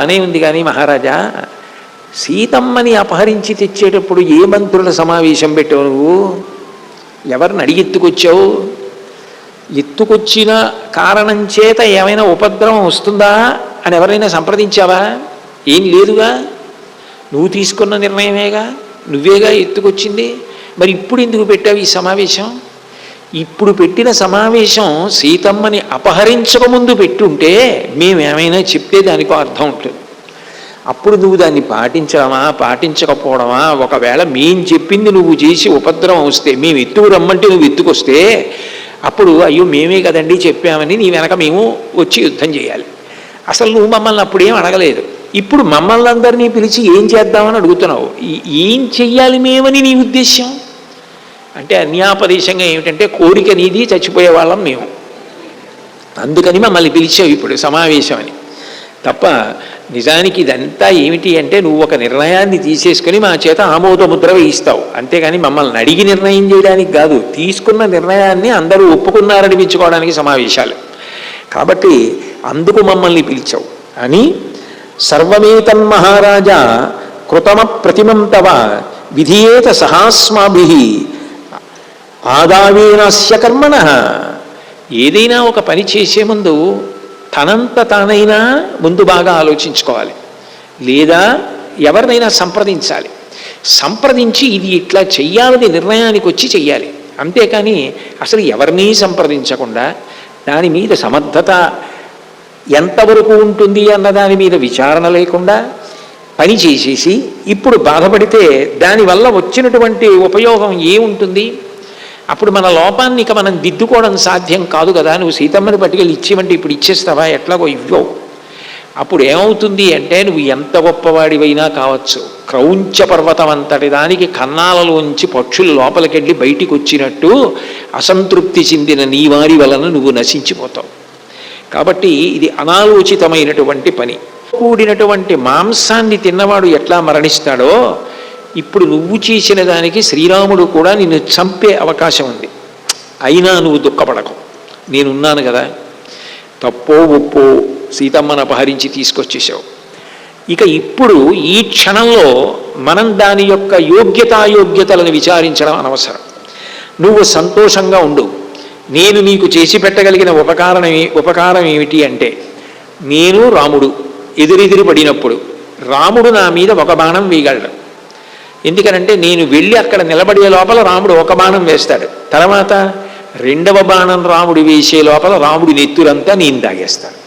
బాగానే ఉంది కానీ మహారాజా సీతమ్మని అపహరించి తెచ్చేటప్పుడు ఏ మంత్రుల సమావేశం పెట్టావు నువ్వు? ఎవరిని అడిగి ఎత్తుకొచ్చావు? ఎత్తుకొచ్చిన కారణం చేత ఏమైనా ఉపద్రవం వస్తుందా అని ఎవరైనా సంప్రదించావా? ఏం లేదుగా? నువ్వు తీసుకున్న నిర్ణయమేగా? నువ్వేగా ఎత్తుకొచ్చింది? మరి ఇప్పుడు ఎందుకు పెట్టావు ఈ సమావేశం? ఇప్పుడు పెట్టిన సమావేశం సీతమ్మని అపహరించకముందు పెట్టుంటే మేమేమైనా చెప్తే దానికో అర్థం ఉంటుంది. అప్పుడు నువ్వు దాన్ని పాటించడమా పాటించకపోవడమా? ఒకవేళ మేం చెప్పింది నువ్వు చేసి ఉపద్రవం వస్తే మేము ఎత్తుకు రమ్మంటే నువ్వు ఎత్తుకొస్తే అప్పుడు అయ్యో మేమే కదండి చెప్పామని నీ వెనక మేము వచ్చి యుద్ధం చేయాలి. అసలు నువ్వు మమ్మల్ని అప్పుడేం అడగలేదు. ఇప్పుడు మమ్మల్ని అందరినీ పిలిచి ఏం చేద్దామని అడుగుతున్నావు? ఏం చెయ్యాలి మేమని నీ ఉద్దేశ్యం? అంటే అన్యాపదేశంగా ఏమిటంటే కోరిక నీది చచ్చిపోయే వాళ్ళం మేము. అందుకని మమ్మల్ని పిలిచావు ఇప్పుడు సమావేశం అని. తప్ప నిజానికి ఇదంతా ఏమిటి అంటే నువ్వు ఒక నిర్ణయాన్ని తీసేసుకొని మా చేత ఆమోద ముద్ర వేయిస్తావు. అంతేగాని మమ్మల్ని అడిగి నిర్ణయం చేయడానికి కాదు తీసుకున్న నిర్ణయాన్ని అందరూ ఒప్పుకున్నారని మెచ్చుకోవడానికి సమావేశాలు. కాబట్టి అందుకు మమ్మల్ని పిలిచావు. అని సర్వమేతన్మహారాజా కృతమ ప్రతిమం తవ విధియేత సహాస్మాభి ఆదావేనస్య కర్మణ. ఏదైనా ఒక పని చేసే ముందు తనంత తానైనా ముందు బాగా ఆలోచించుకోవాలి. లేదా ఎవరినైనా సంప్రదించాలి. సంప్రదించి ఇది ఇట్లా చెయ్యాలని నిర్ణయానికి వచ్చి చెయ్యాలి. అంతేకాని అసలు ఎవరినీ సంప్రదించకుండా దాని మీద సమర్థత ఎంతవరకు ఉంటుంది అన్న దాని మీద విచారణ లేకుండా పని చేసేసి ఇప్పుడు బాధపడితే దానివల్ల వచ్చినటువంటి ఉపయోగం ఏముంటుంది? అప్పుడు మన లోపాన్ని ఇక మనం దిద్దుకోవడం సాధ్యం కాదు కదా. నువ్వు సీతమ్మని పట్టుకెళ్ళి ఇచ్చేమంటే ఇప్పుడు ఇచ్చేస్తావా? ఎట్లాగో ఇవ్వవు. అప్పుడు ఏమవుతుంది అంటే నువ్వు ఎంత గొప్పవాడివైనా కావచ్చు. క్రౌంచ పర్వతం అంతటి దానికి కన్నాలలోంచి పక్షులు లోపలికెళ్ళి బయటికి వచ్చినట్టు అసంతృప్తి చెందిన నీ వారి వలన నువ్వు నశించిపోతావు. కాబట్టి ఇది అనాలోచితమైనటువంటి పని. కూడినటువంటి మాంసాన్ని తిన్నవాడు ఎట్లా మరణిస్తాడో ఇప్పుడు నువ్వు చేసిన దానికి శ్రీరాముడు కూడా నిన్ను చంపే అవకాశం ఉంది. అయినా నువ్వు దుఃఖపడకు. నేనున్నాను కదా. తప్పో ఒప్పో సీతమ్మను అపహరించి తీసుకొచ్చేసావు ఇక ఇప్పుడు ఈ క్షణంలో మనం దాని యొక్క యోగ్యతాయోగ్యతలను విచారించడం అనవసరం. నువ్వు సంతోషంగా ఉండు. నేను నీకు చేసి పెట్టగలిగిన ఉపకారం ఉపకారం ఏమిటి అంటే నేను రాముడు ఎదురెదిరి పడినప్పుడు రాముడు నా మీద ఒక బాణం వేయగలడు. ఎందుకనంటే నేను వెళ్ళి అక్కడ నిలబడే లోపల రాముడు ఒక బాణం వేస్తాడు. తర్వాత రెండవ బాణం రాముడు వేసే లోపల రాముడి నెత్తురంతా నేను దాగేస్తాడు